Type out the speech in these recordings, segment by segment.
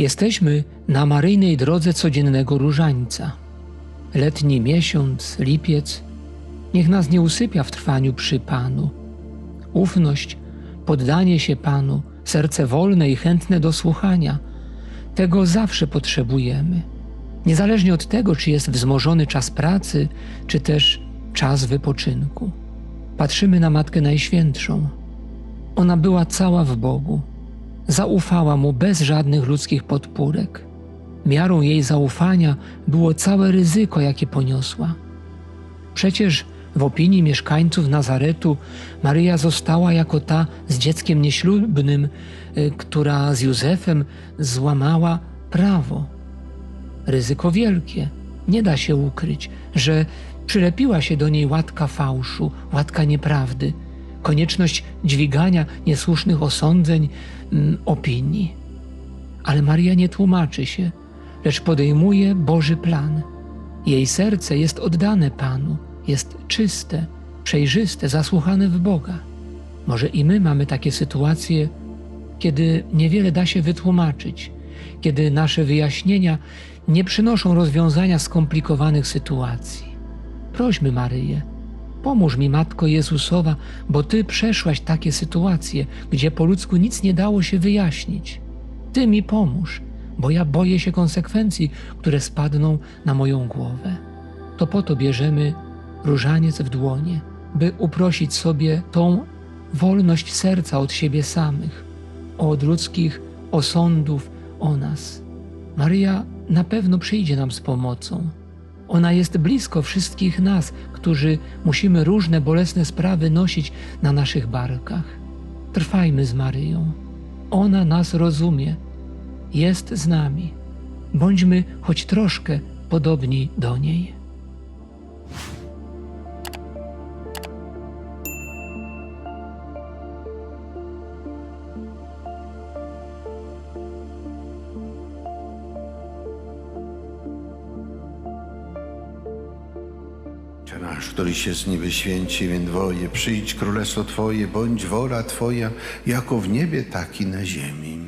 Jesteśmy na maryjnej drodze codziennego różańca. Letni miesiąc, lipiec, niech nas nie usypia w trwaniu przy Panu. Ufność, poddanie się Panu, serce wolne i chętne do słuchania tego zawsze potrzebujemy. Niezależnie od tego, czy jest wzmożony czas pracy, czy też czas wypoczynku. Patrzymy na Matkę Najświętszą. Ona była cała w Bogu. Zaufała Mu bez żadnych ludzkich podpórek. Miarą jej zaufania było całe ryzyko, jakie poniosła. Przecież w opinii mieszkańców Nazaretu Maryja została jako ta z dzieckiem nieślubnym, y, która z Józefem złamała prawo. Ryzyko wielkie, nie da się ukryć, że przylepiła się do niej łatka fałszu, łatka nieprawdy, konieczność dźwigania niesłusznych osądzeń, mm, opinii. Ale Maria nie tłumaczy się, lecz podejmuje Boży plan. Jej serce jest oddane Panu, jest czyste, przejrzyste, zasłuchane w Boga. Może i my mamy takie sytuacje, kiedy niewiele da się wytłumaczyć, kiedy nasze wyjaśnienia nie przynoszą rozwiązania skomplikowanych sytuacji. Prośmy Maryję, pomóż mi, Matko Jezusowa, bo Ty przeszłaś takie sytuacje, gdzie po ludzku nic nie dało się wyjaśnić. Ty mi pomóż, bo ja boję się konsekwencji, które spadną na moją głowę. To po to bierzemy różaniec w dłonie, by uprosić sobie tą wolność serca od siebie samych, od ludzkich osądów o nas. Maryja na pewno przyjdzie nam z pomocą. Ona jest blisko wszystkich nas, którzy musimy różne bolesne sprawy nosić na naszych barkach. Trwajmy z Maryją. Ona nas rozumie, jest z nami. Bądźmy choć troszkę podobni do niej. Ojcze nasz, któryś jest niby święci, imię Twoje, przyjdź królestwo Twoje, bądź wola Twoja, jako w niebie, tak i na ziemi.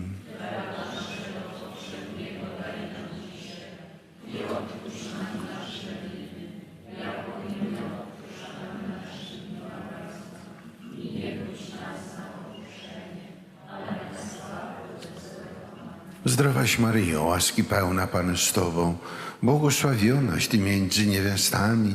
Zdrowaś Maryjo, łaski pełna Pan z Tobą, błogosławionaś Ty między niewiastami